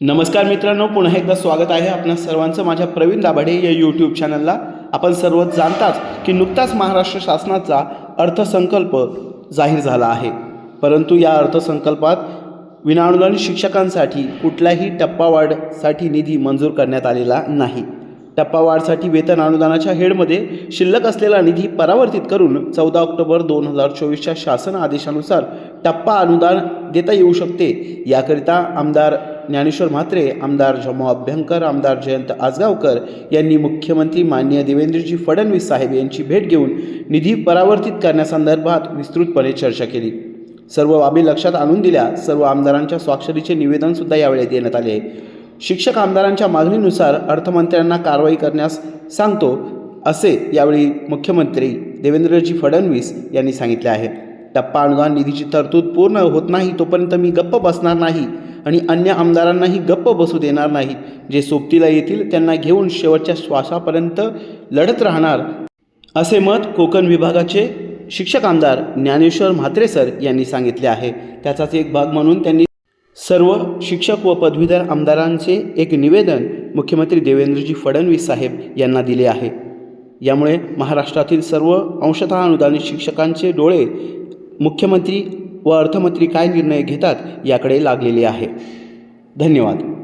नमस्कार मित्रांनो पुन्हा एकदा स्वागत आहे आपणा सर्वांचं माझ्या प्रवीण दाभाडे या यूट्यूब चॅनलला आपण सर्व जाणताच की नुकताच महाराष्ट्र शासनाचा अर्थसंकल्प जाहीर झाला आहे. परंतु या अर्थसंकल्पात विनाअनुदानित शिक्षकांसाठी कुठल्याही टप्पावाढसाठी निधी मंजूर करण्यात आलेला नाही. टप्पावाढसाठी वेतन अनुदानाच्या हेडमध्ये शिल्लक असलेला निधी परावर्तित करून चौदा ऑक्टोबर दोन हजार चोवीसच्या शासन आदेशानुसार टप्पा अनुदान देता येऊ शकते. याकरिता आमदार ज्ञानेश्वर म्हात्रे आमदार जमो अभ्यंकर आमदार जयंत आजगावकर यांनी मुख्यमंत्री माननीय देवेंद्रजी फडणवीस साहेब यांची भेट घेऊन निधी परावर्तित करण्यासंदर्भात विस्तृतपणे चर्चा केली. सर्व बाबी लक्षात आणून दिल्या. सर्व आमदारांच्या स्वाक्षरीचे निवेदनसुद्धा यावेळी देण्यात आले. शिक्षक आमदारांच्या मागणीनुसार अर्थमंत्र्यांना कारवाई करण्यास सांगतो असे यावेळी मुख्यमंत्री देवेंद्रजी फडणवीस यांनी सांगितले आहे. टप्पा अनुदान निधीची तरतूद पूर्ण होत नाही तोपर्यंत मी गप्प बसणार नाही. आणि अन्य आमदारांनाही गप्प बसू देणार नाही जे सोबतीला येतील त्यांना घेऊन शेवटच्या श्वासापर्यंत लढत राहणार असे मत कोकण विभागाचे शिक्षक आमदार ज्ञानेश्वर म्हात्रे सर यांनी सांगितले आहे. त्याचाच एक भाग म्हणून त्यांनी सर्व शिक्षक व पदवीधर आमदारांचे एक निवेदन मुख्यमंत्री देवेंद्रजी फडणवीस साहेब यांना दिले आहे. यामुळे महाराष्ट्रातील सर्व अंशतः अनुदानित शिक्षकांचे डोळे मुख्यमंत्री व अर्थमंत्री काय निर्णय घेतात याकडे लागलेले आहे. धन्यवाद.